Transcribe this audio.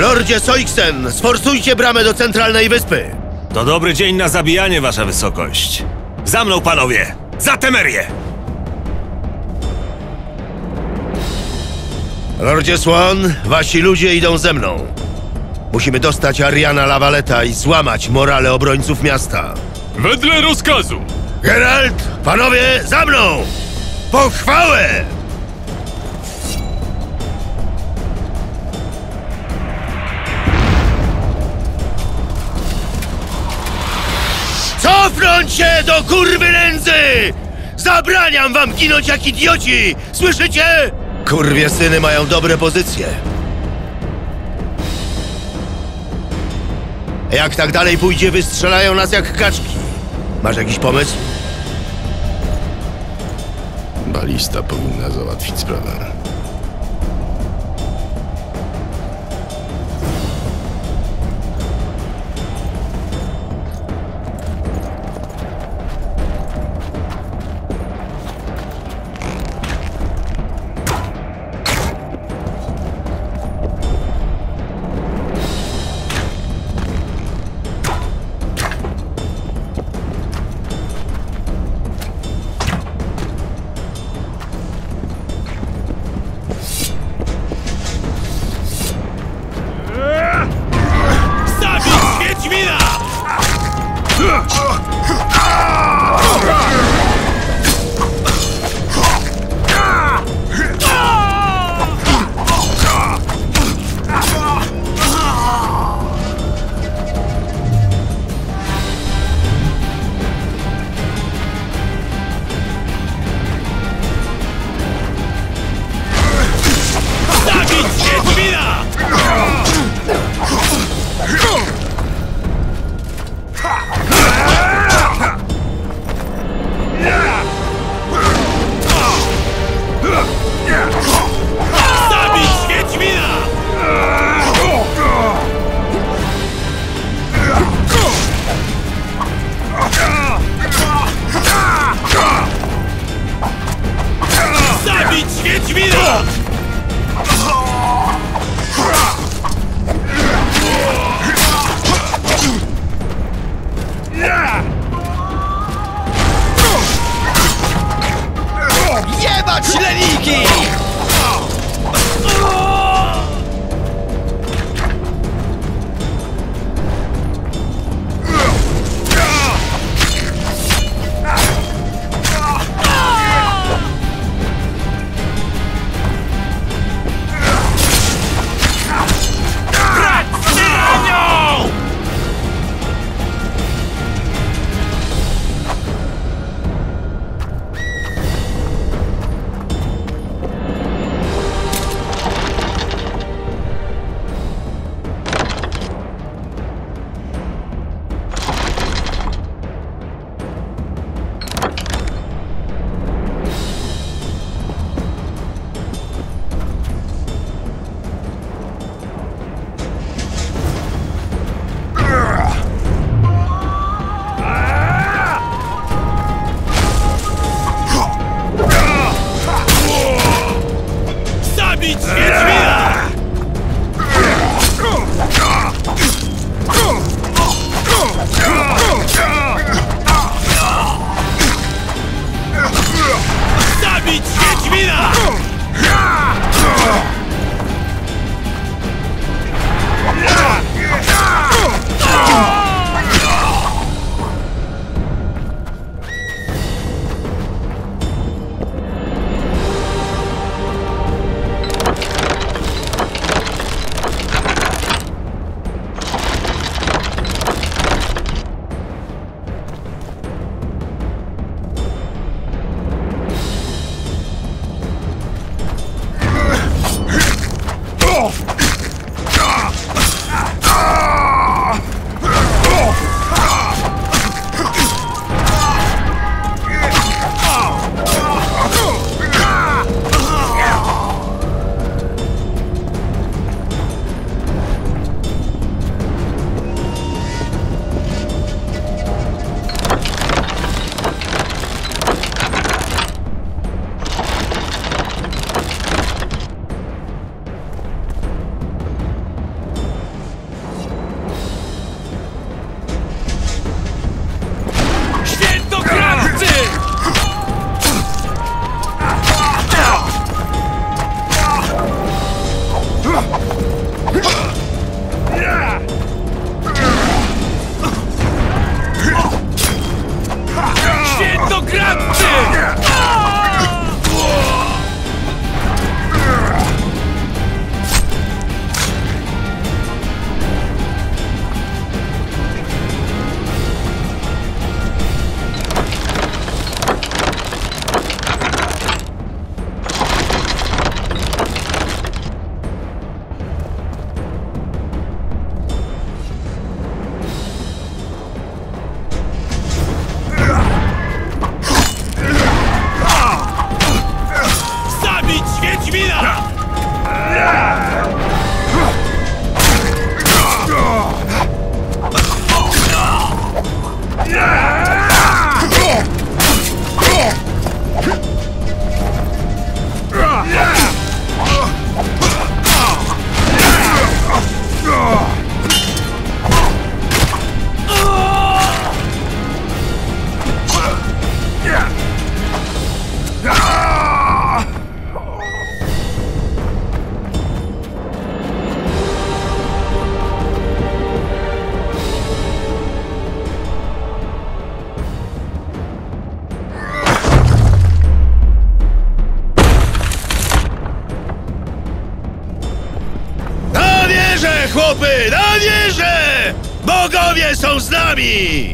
Lordzie Soiksen, sforsujcie bramę do centralnej wyspy. To dobry dzień na zabijanie, wasza wysokość. Za mną, panowie! Za Temerię! Lordzie Swan, wasi ludzie idą ze mną. Musimy dostać Ariana Lavaleta i złamać morale obrońców miasta. Wedle rozkazu! Geralt, panowie, za mną! Pochwałę! Się do kurwy nędzy! Zabraniam wam ginąć jak idioci! Słyszycie? Kurwie syny mają dobre pozycje. Jak tak dalej pójdzie, wystrzelają nas jak kaczki. Masz jakiś pomysł? Balista powinna załatwić sprawę. 战。Chłopy, na wieżę! Bogowie są z nami!